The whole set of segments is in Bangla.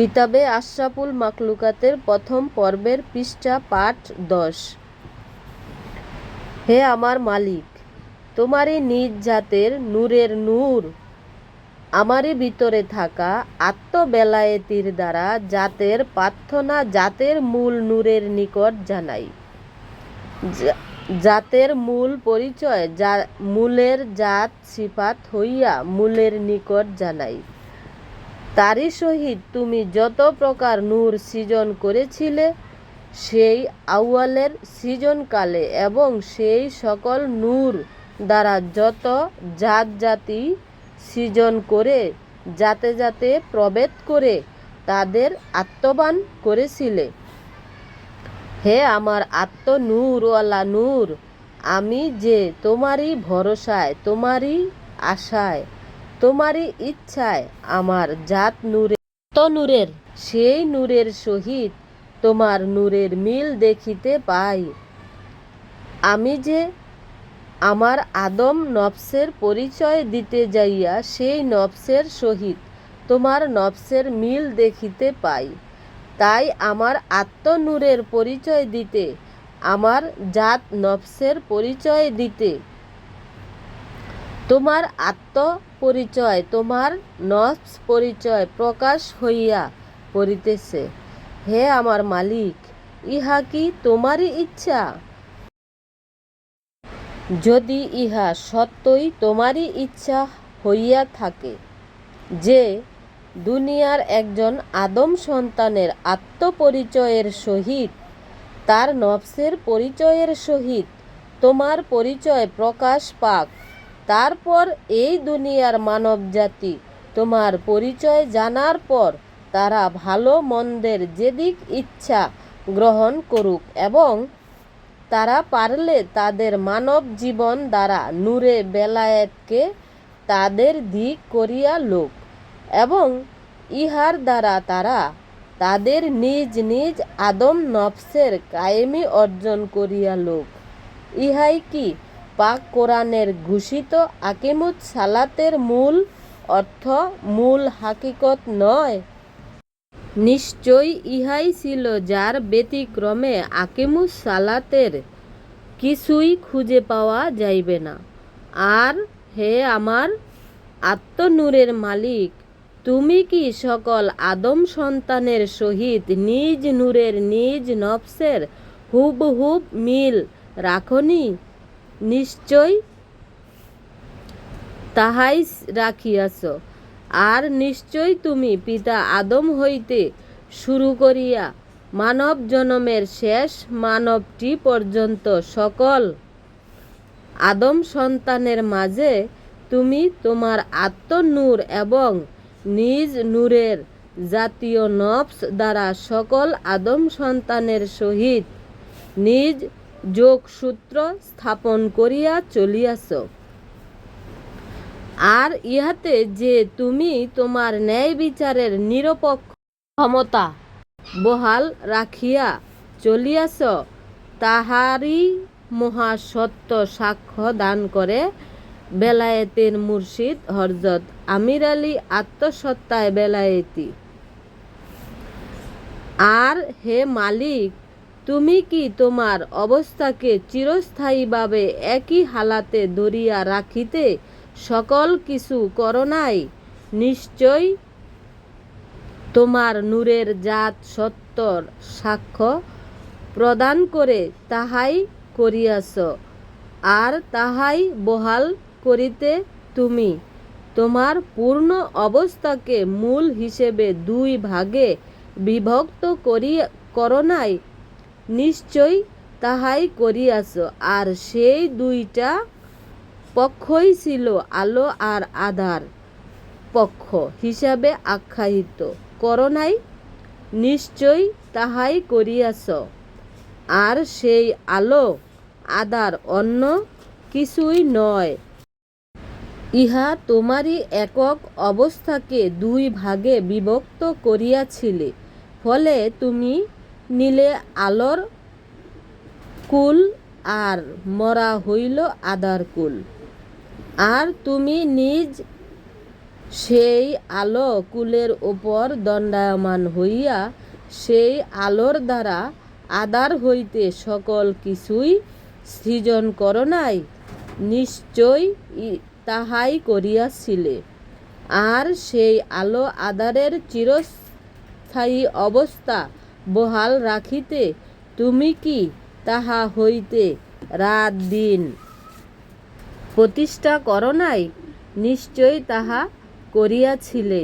কিতাবে আশরাফুল মাকলুকাতের প্রথম পর্বের পৃষ্ঠা পাঠ দশ। হে আমার মালিক, তোমারই নিজ জাতের নূরের নূর, আমারই ভিতরে থাকা আত্মবেলায়েতির দ্বারা জাতের প্রার্থনা জাতের মূল নূরের নিকট জানাই। জাতের মূল পরিচয়, যা, মূলের জাত, সিফাত হইয়া মূলের নিকট জানাই। তারই সহিত তুমি যত প্রকার নূর সৃজন করেছিলে, সেই আউয়ালের সৃজনকালে এবং সেই সকল নূর দ্বারা যত জাত জাতি সৃজন করে, যাতে যাতে প্রভেদ করে তাদের আত্মবান করেছিলে। হে আমার আত্ম নূরওয়ালা নূর, আমি যে তোমারই ভরসায়, তোমারই আশায় তোমারই ইচ্ছায় আমার জাত নূরে তো নূরের, সেই নূরের সহিত তোমার নূরের মিল দেখিতে পাই। আমি যে আমার আদম নফসের পরিচয় দিতে যাইয়া সেই নফসের সহিত তোমার নফসের মিল দেখিতে পাই, তাই আমার আত্মনূরের পরিচয় দিতে, আমার জাত নফসের পরিচয় দিতে তোমার আত্মপরিচয়, তোমার নফস পরিচয় প্রকাশ হইয়া পড়িতেছে। হে আমার মালিক, ইহা কি তোমারই ইচ্ছা? যদি ইহা সত্যই তোমারই ইচ্ছা হইয়া থাকে যে দুনিয়ার একজন আদম সন্তানের আত্মপরিচয়ের সহিত, তার নফসের পরিচয়ের সহিত তোমার পরিচয় প্রকাশ পাক। তারপর এই দুনিয়ার মানবজাতি তোমার পরিচয় জানার পর তারা ভালো মন্দের যেদিক ইচ্ছা গ্রহণ করুক এবং তারা পারলে তাদের মানব জীবন দ্বারা নূরে বেলায়েতকে তাদের দিক করিয়া লোক এবং ইহার দ্বারা তারা তাদের নিজ নিজ আদম নফসের কায়েমি অর্জন করিয়া লোক। ইহাই কি? পাক কোরআনের ঘোষিত আকিমুত সালাতের মূল অর্থ মূল হাকিকত নয়। নিশ্চয়ই ইহাই ছিল যার ব্যতিক্রমে আকিমুস সালাতের কিছুই খুঁজে পাওয়া যাইবে না। আর হে আমার আত্মনূরের মালিক, তুমি কি সকল আদম সন্তানের সহিত নিজ নূরের নিজ নফসের হুবহুব মিল রাখনি? নিশ্চয় তাহাই রাখিয়াছ। আর নিশ্চয় তুমি পিতা আদম হইতে শুরু করিয়া মানব জনমের শেষ মানবটি পর্যন্ত সকল আদম সন্তানের মাঝে তুমি তোমার আত্মনূর এবং নিজ নূরের জাতীয় নফস দ্বারা সকল আদম সন্তানের সহিত নিজ যোগসূত্র স্থাপন করিয়া চলিয়াছ। আর ইহাতে যে তুমি তোমার ন্যায় বিচারের নিরপেক্ষ ক্ষমতা বহাল রাখিয়া চলিয়াছ, তাহারই মহাসত্য সাক্ষ্য দান করে বেলায়েতের মুর্শিদ হরজত আমির আলী আত্মসত্তায় বেলায়েতি। আর হে মালিক তুমি কি তোমার অবস্থাকে চিরস্থায়ীভাবে একই হালাতে ধরিয়া রাখিতে সকল কিছু করো নাই? নিশ্চয় তোমার নূরের জাত সত্যর সাক্ষ্য প্রদান করে তাহাই করিয়াছ, আর তাহাই বহাল করিতে তুমি। তোমার পূর্ণ অবস্থাকে মূল হিসেবে দুই ভাগে বিভক্ত করিয়া করো নাই নিশ্চয় তাহাই করিয়াছ। আর সেই দুইটা পক্ষই ছিল আলো আর আধার পক্ষ হিসাবে আখ্যায়িত। করো নাই নিশ্চয় তাহাই করিয়াছ। আর সেই আলো আদার অন্য কিছুই নয়। ইহা তোমারই একক অবস্থাকে দুই ভাগে বিভক্ত করিয়াছিলে। ফলে তুমি নিলে আলোর কুল আর মরা হইল আদার কুল। আর তুমি নিজ সেই আলো কুলের উপর দণ্ডায়মান হইয়া সেই আলোর দ্বারা আদার হইতে সকল কিছুই সৃজন কর নাই, নিশ্চয় তাহাই করিয়াছিলে। আর সেই আলো আদারের চিরস্থায়ী অবস্থা বহাল রাখিতে তুমি কি তাহা হইতে রাত দিন। প্রতিষ্ঠা কর নাই, নিশ্চয় তাহা করিয়াছিলে,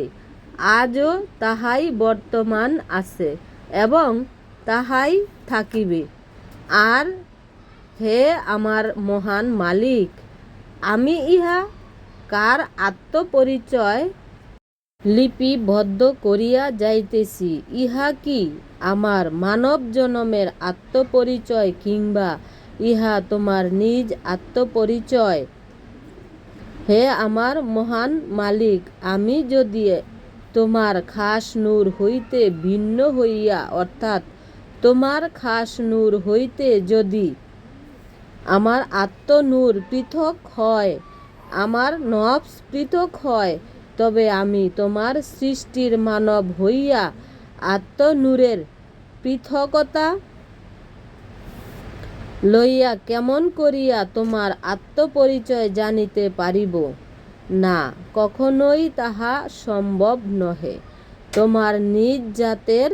আজও তাহাই বর্তমান আছে এবং তাহাই থাকিবে। আর হে আমার মহান মালিক, আমি ইহা কার আত্মপরিচয় লিপিবদ্ধ করিয়া যাইতেছি। ইহা কি আমার মানব জনমের আত্মপরিচয় কিংবা ইহা তোমার নিজ আত্মপরিচয়? হে আমার মহান মালিক, আমি যদি তোমার খাস নূর হইতে ভিন্ন হইয়া, অর্থাৎ তোমার খাস নূর হইতে যদি আমার আত্মনূর পৃথক হয়, আমার নফস পৃথক হয় তবে আমি তোমার সৃষ্টির মানব হইয়া আত্মনূরের পৃথকতা লইয়া কেমন করিয়া তোমার আত্মপরিচয় জানিতে পারিব? না, কখনোই তাহা সম্ভব নহে। তোমার নিজ জাতের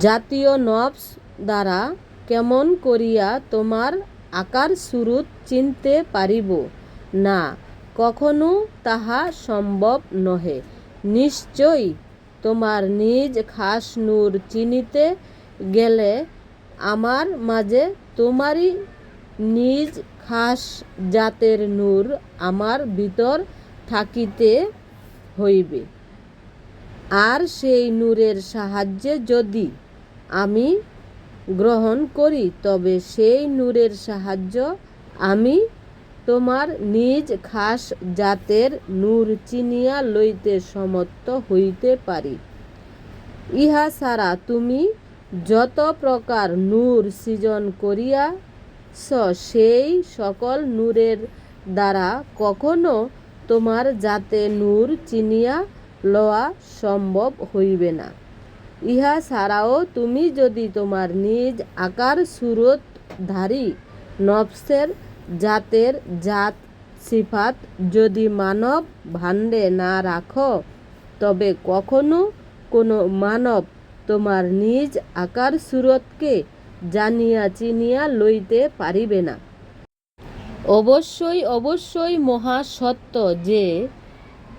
জাতীয় নবস দ্বারা কেমন করিয়া তোমার আকার সুরুত চিনতে পারিব? না কখনো তাহা সম্ভব নহে। নিশ্চয়ই তোমার নিজ খাস নূর চিনিতে গেলে আমার মাঝে তোমারই নিজ খাস জাতের নূর আমার ভিতর থাকিতে হইবে। আর সেই নূরের সাহায্যে যদি আমি গ্রহণ করি, তবে সেই নূরের সাহায্য আমি তোমার নিজ খাস জাতের নূর চিনিয়া লইতে সমর্থ হইতে পারি। ইহা ছাড়া তুমি যত প্রকার নূর সৃজন করিয়াছ সেই সকল নূরের দ্বারা কখনো তোমার জাতে নূর চিনিয়া লওয়া সম্ভব হইবে না। ইহা ছাড়াও তুমি যদি তোমার নিজ আকার সুরতধারী নফসের জাতের জাত সিফাত যদি মানব ভাণ্ডে না রাখো, তবে কখনো কোনো মানব তোমার নিজ আকার সুরতকে জানিয়া চিনিয়া লইতে পারিবে না। অবশ্যই অবশ্যই মহা সত্য যে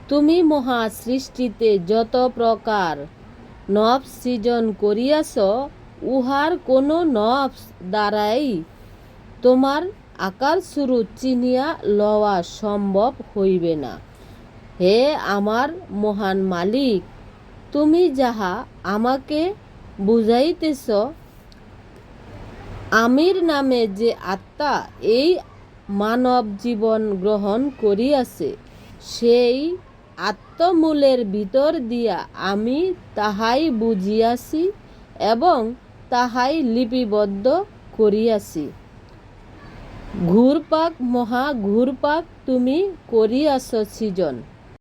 তুমি মহা সৃষ্টিতে যত প্রকার নফস সৃজন করিয়াছ, উহার কোনো নফস দ্বারাই তোমার আকার শুরু চিনিয়া লওয়া সম্ভব হইবে না। হে আমার মহান মালিক, তুমি যাহা আমাকে বুঝাইতেছ, আমির নামে যে আত্মা এই মানব জীবন গ্রহণ করিয়াছে, সেই আত্মমূলের ভিতর দিয়া আমি তাহাই বুঝিয়াছি এবং তাহাই লিপিবদ্ধ করিয়াছি। ঘুরপাক মহা ঘুরপাক তুমি করিয়াছ সৃজন।